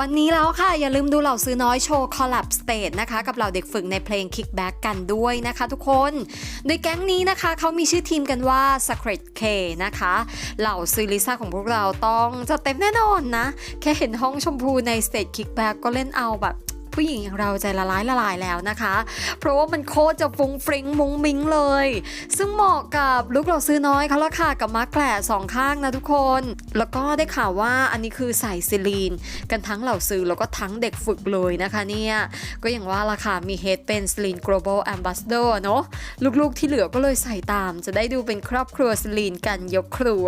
วันนี้แล้วค่ะ อย่าลืมดูเหล่าซื้อน้อยโชว์คอลลับสเตจนะคะ กับเหล่าเด็กฝึกในเพลง Kickback กันด้วยนะคะทุกคน โดยแก๊งนี้นะคะเขามีชื่อทีมกันว่า Secret K นะคะ เหล่าซื้อลิซ่าของพวกเราต้องจะเต็มแน่นอนนะ แค่เห็นห้องชมพูในสเตจ Kickback ก็เล่นเอาแบบ ผู้หญิงอย่างเราใจละลายละลายแล้วนะคะ เพราะว่ามันโคตรจะฟุ้งฟริ้งมุ้งมิ้งเลย ซึ่งเหมาะกับลูกเราซื้อน้อยเขาละค่ะกับมาร์กแกล่สองข้างนะทุกคน แล้วก็ได้ข่าวว่าอันนี้คือใส่ซิลีน กันทั้งเหล่าซื้อแล้วก็ทั้งเด็กฝึกเลยนะคะเนี่ย ก็อย่างว่าละค่ะมีเฮดเป็นซิลีน global ambassador เนอะลูกๆที่เหลือก็เลยใส่ตาม จะได้ดูเป็นครอบครัวซิลีนกันยกครัว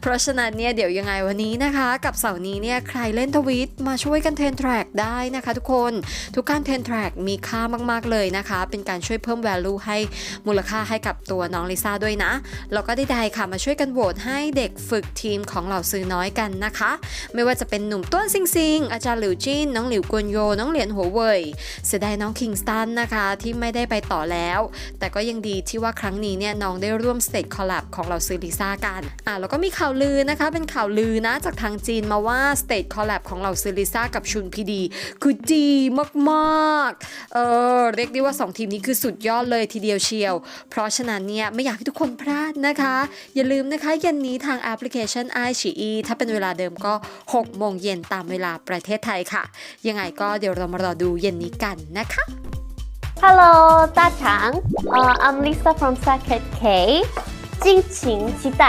เพราะฉะนั้นเนี่ยเดี๋ยวยังไงวันนี้นะคะ กับเสาร์นี้เนี่ยใครเล่นทวิตมาช่วยกันเทรนแทร็กได้นะคะทุกคนทุกการเทรนแทร็กมีค่ามาก ๆ เลยนะคะ เป็นการช่วยเพิ่ม value ให้มูลค่าให้กับตัวน้องลิซ่าด้วยนะ แล้วก็ได้ๆค่ะมาช่วยกันโหวตให้เด็กฝึกทีมของเหล่าซื้อน้อยกันนะคะ ไม่ว่าจะเป็นหนุ่มต้นซิงซิงอาจารย์หลิวจินน้องหลิวกวนโย น้องเหรียญหัวเว่ยเสียดายน้องคิงสตันนะคะที่ไม่ได้ไปต่อแล้ว แต่ก็ยังดีที่ว่าครั้งนี้เนี่ยน้องได้ร่วมสเตจคอลแลบของเราซื้อลิซ่ากันอะแล้วก็มีข่าวลือนะคะ เป็นข่าวลือนะจากทางจีนมาว่าสเตจคอลแลบของเราซื้อลิซ่ากับชุนพีดีคือดีมากๆ เออเรียกได้ว่า 2 ทีมนี้คือสุดยอดเลยทีเดียวเชียว เพราะฉะนั้นเนี่ยไม่อยากให้ทุกคนพลาดนะคะ อย่าลืมนะคะเย็นนี้ทางแอปพลิเคชัน i อ e ถ้าเป็นเวลาเดิมก็ 6 โมงเย็นตามเวลาประเทศไทยค่ะ ยังไงก็เดี๋ยวเรามารอดูเย็นนี้กันนะคะ Hello，大家，呃、i m Lisa from Secret K，敬请期待。